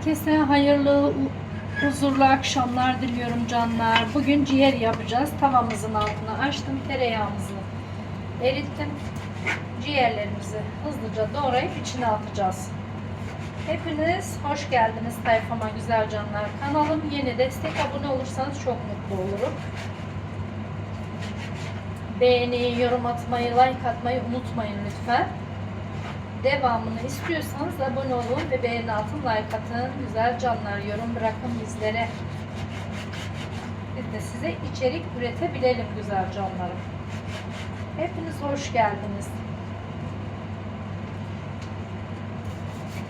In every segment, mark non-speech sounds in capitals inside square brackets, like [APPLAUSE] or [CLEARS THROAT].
Herkese hayırlı, huzurlu akşamlar diliyorum canlar. Bugün ciğer yapacağız. Tavamızın altına açtım. Tereyağımızı erittim. Ciğerlerimizi hızlıca doğrayıp içine atacağız. Hepiniz hoş geldiniz tayfama güzel canlar. Kanalım yeni destek abone olursanız çok mutlu olurum. Beğeni, yorum atmayı, like atmayı unutmayın lütfen. Devamını istiyorsanız abone olun ve beğeni atın, like atın. Güzel canlar yorum bırakın bizlere. Biz de size içerik üretebilelim güzel canlarım. Hepiniz hoş geldiniz.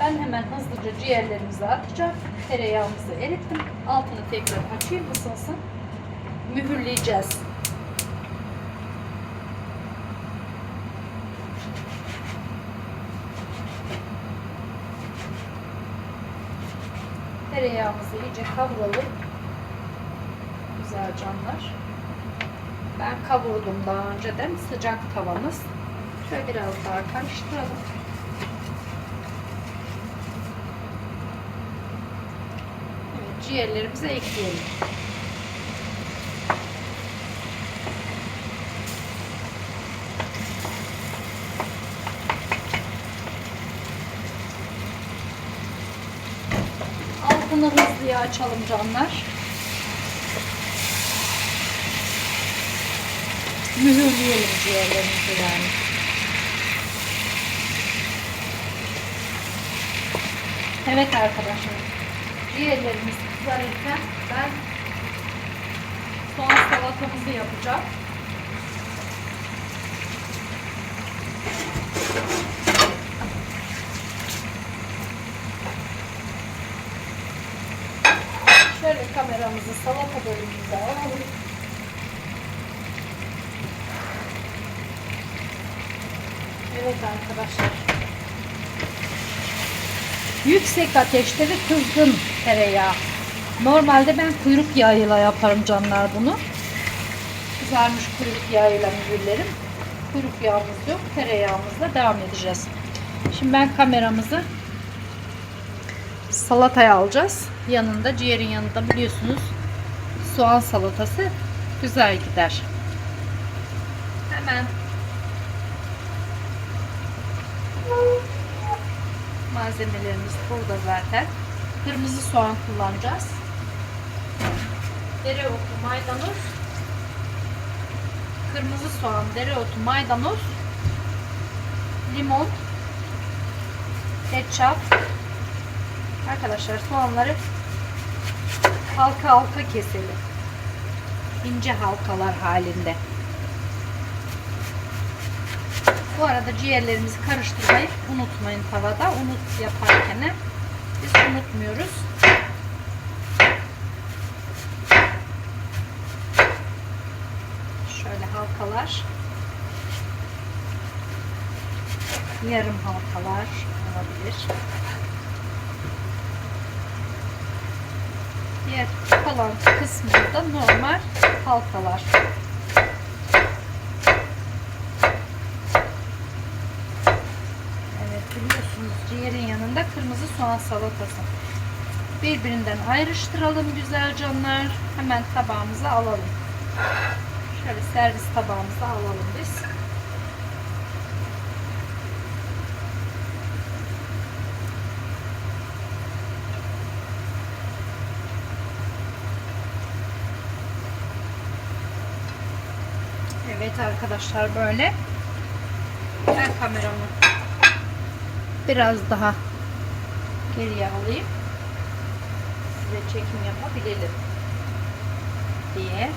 Ben hemen hızlıca ciğerlerimizi atacağım. Tereyağımızı erittim. Altını tekrar açayım ısınsın. Mühürleyeceğiz. Tereyağımızı iyice kavuralım. Güzel canlar. Ben kavurdum daha önceden. Sıcak tavamız. Şöyle biraz daha karıştıralım. Evet, ciğerlerimizi ekleyelim. Altını hızlıya açalım canlar. Mühürleyelim ciğerlerimizi yani. Evet arkadaşlar. Ciğerlerimiz kızarırken ben soğan salatamızı yapacağım. Şöyle kameramızı salata bölümümüze alalım. Evet arkadaşlar. Yüksek ateşte ve kızgın tereyağı. Normalde ben kuyruk yağıyla yaparım canlar bunu. Kızarmış kuyruk yağıyla mühürlerim. Kuyruk yağımız yok. Tereyağımızla devam edeceğiz. Şimdi ben kameramızı salataya alacağız. Yanında ciğerin yanında biliyorsunuz soğan salatası güzel gider. Hemen malzemelerimiz burada zaten. Kırmızı soğan kullanacağız. Dereotu, maydanoz. Kırmızı soğan, dereotu, maydanoz. Limon. Ketçap. Arkadaşlar soğanları halka halka keselim. İnce halkalar halinde. Bu arada ciğerlerimizi karıştırmayı unutmayın tavada. Unut yaparken biz unutmuyoruz. Şöyle halkalar. Yarım halkalar olabilir. Diğer kalan kısmı normal halkalar. Evet biliyorsunuz ciğerin yanında kırmızı soğan salatası. Birbirinden ayrıştıralım güzel canlar. Hemen tabağımıza alalım. Şöyle servis tabağımıza alalım biz. Evet arkadaşlar böyle. Ben kameramı biraz daha geriye alayım. Size çekim yapabilelim diye.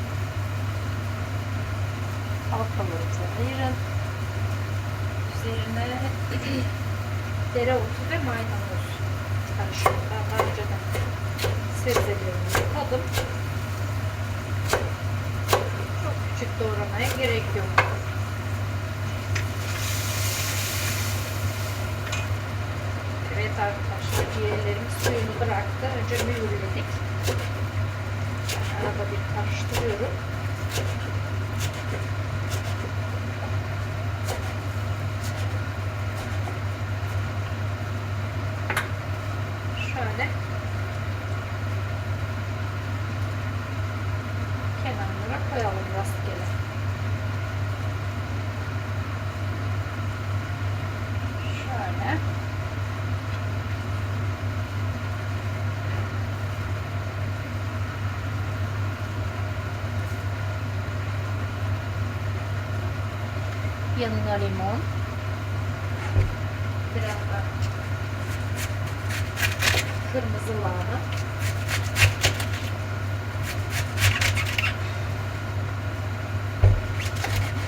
Halkalarımızı ayırın. Üzerine [CLEARS THROAT] dereotu ve maydanoz karışımı. Daha önceden sebzelerimi yıkadım. Çok küçük doğramaya gerek yok. Evet arkadaşlar ciğerlerimiz suyunu bıraktı. Önce mühürledik. Arada bir karıştırıyorum. Şöyle koyalım rastgele. Şöyle. Yanına limon. Biraz da kırmızı lahana.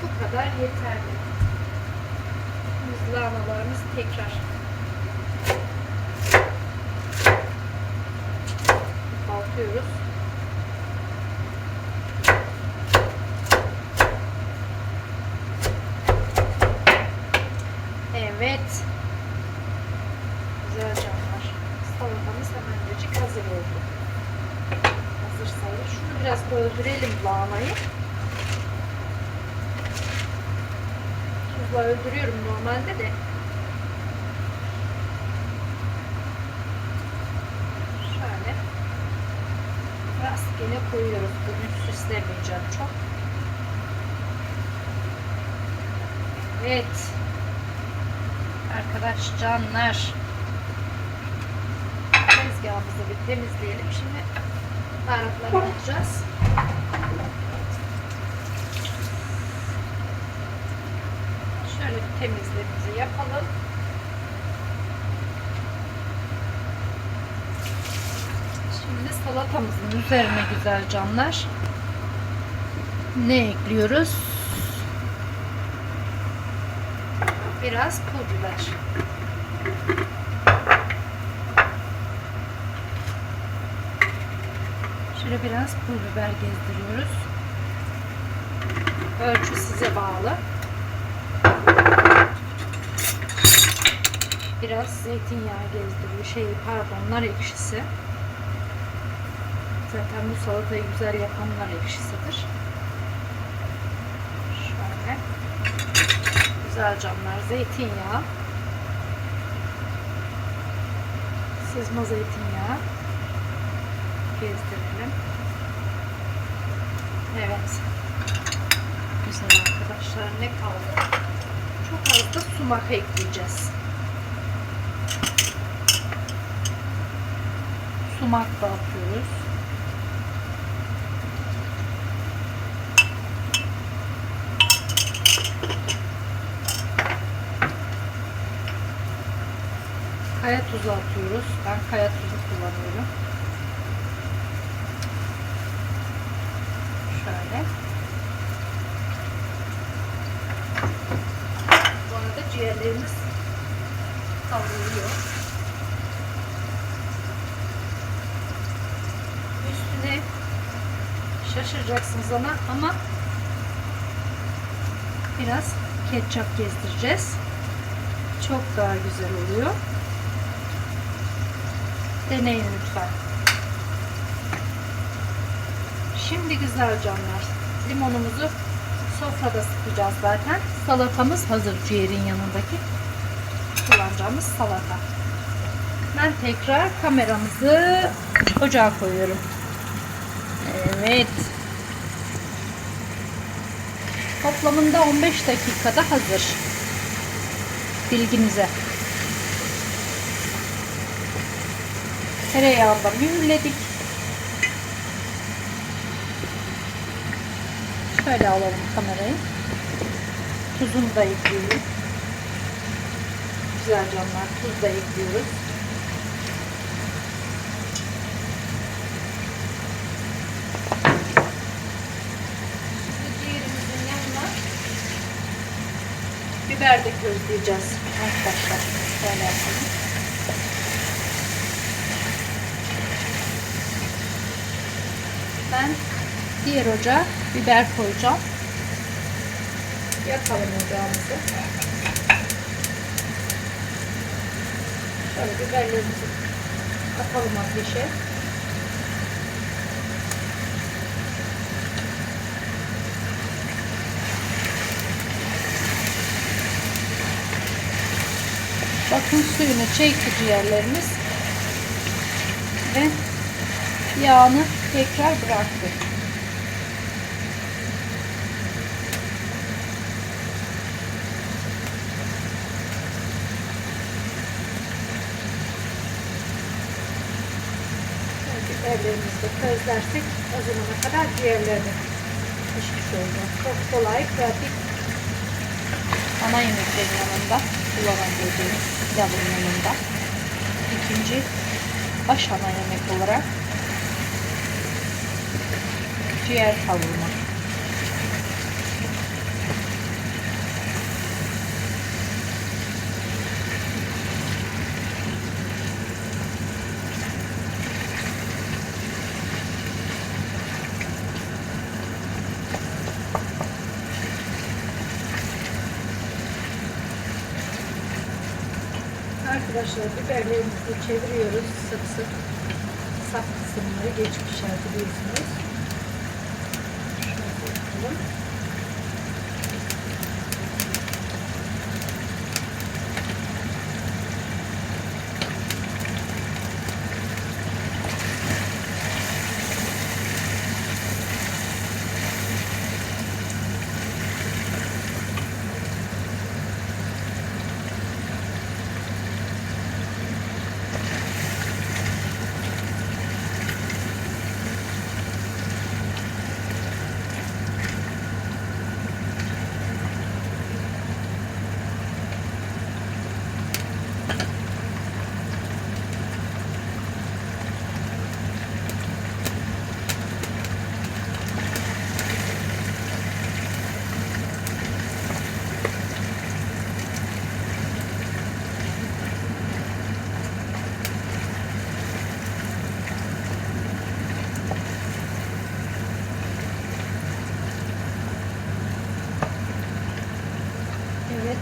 Bu kadar yeterli. Biz lahanalarımız tekrar Baltıyoruz. Evet. Güzel canlar. Salatamız hemencecik hazır oldu. Hazır sayılır. Şunu biraz öldürelim lahanayı. Tuzla öldürüyorum normalde de. Şöyle. Rastgele koyuyoruz. Bugün süslemeyeceğim çok. Evet. Arkadaş canlar. Tezgahımızı bir temizleyelim. Şimdi baharatları alacağız. Şöyle bir temizliğimizi yapalım. Şimdi salatamızın üzerine güzel canlar. Ne ekliyoruz? Biraz pul biber. Şöyle biraz pul biber gezdiriyoruz. Ölçü size bağlı. Biraz zeytinyağı gezdiriyor. Şey pardon nar ekşisi. Zaten bu salatayı güzel yapan nar ekşisidir. Şöyle. Güzel canlar. Zeytinyağı. Sızma zeytinyağı. Gezdirelim. Evet. Güzel arkadaşlar. Ne kaldı? Çok az da sumak ekleyeceğiz. Sumak da atıyoruz. Kaya tuzu atıyoruz. Ben kaya tuzu kullanıyorum. Şöyle. Bu arada ciğerlerimiz kavruluyor. Üstüne şaşıracaksınız ama ama biraz ketçap gezdireceğiz. Çok daha güzel oluyor. Deneyin lütfen. Şimdi güzel canlar. Limonumuzu sofrada sıkacağız zaten. Salatamız hazır ciğerin yanındaki kullanacağımız salata. Ben tekrar kameramızı ocağa koyuyorum. Evet. Toplamında 15 dakikada hazır. Bilginize. Tereyağında mühürledik. Şöyle alalım kamerayı. Tuzunu da ekliyoruz. Güzel canlar tuz da ekliyoruz. Ciğerimizin yanına biber de közleyeceğiz arkadaşlar. Şöyle yapalım. Ben diğer ocağa biber koyacağım. Yakalım ocağımızı. Şöyle biberlerimizi atalım ateşe. Bakın suyunu çekti ciğerlerimiz. Ve yağını tekrar bıraktı. Biberlerimizi közlersek o zamana kadar ciğerlerini pişmiş olacak. Çok kolay, pratik. Ana yemeklerin yanında kullanabildiğimiz pilavın yanında. İkinci baş ana yemek olarak ciğer kavurma. Arkadaşlar biberlerimizi çeviriyoruz sık sık. Sap kısımları geçmişler biliyorsunuz. Şöyle yapalım.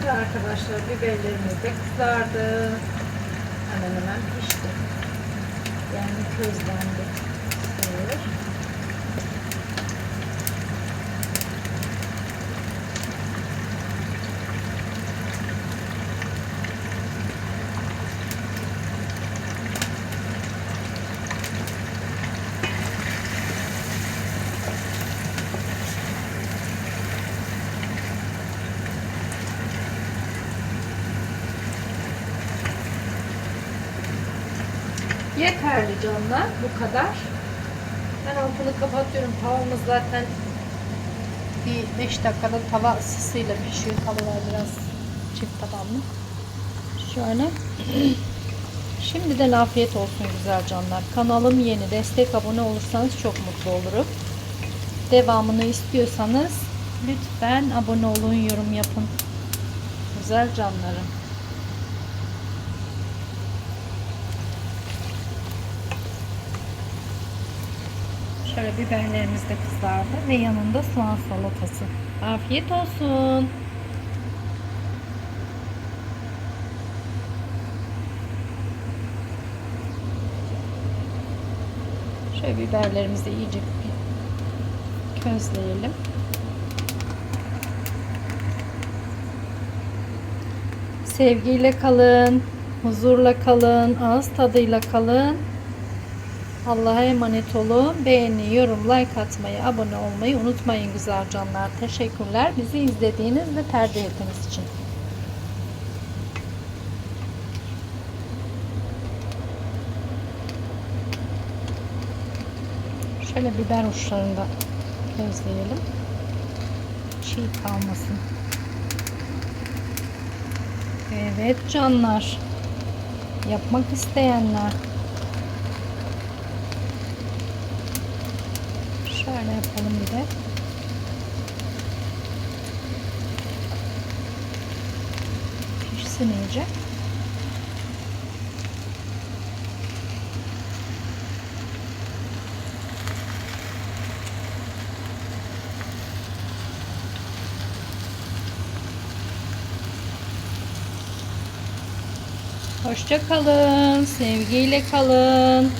Evet arkadaşlar biberlerimiz de kızardı. Hemen hemen pişti. Yani közlendi. sayılır. Yeterli canlar. Bu kadar. Ben altını kapatıyorum. Tavamız zaten bir 5 dakikada tava ısısıyla pişiyor. Tavalar biraz çift tabanlı. Şöyle. [CLEARS THROAT] Şimdiden afiyet olsun güzel canlar. Kanalım yeni. Destek abone olursanız çok mutlu olurum. Devamını istiyorsanız lütfen abone olun, yorum yapın. Güzel canlarım. Şöyle biberlerimiz de kızardı ve yanında soğan salatası. Afiyet olsun. Şöyle biberlerimizi iyice közleyelim. Sevgiyle kalın, huzurla kalın, ağız tadıyla kalın. Allah'a emanet olun. Beğeni, yorum, like atmayı, abone olmayı unutmayın güzel canlar. Teşekkürler bizi izlediğiniz ve tercih ettiğiniz için. Şöyle biber uçlarını da közleyelim. Çiğ kalmasın. Evet canlar. Yapmak isteyenler Şöyle yapalım bir de. Pişsin iyice. Hoşça kalın, sevgiyle kalın.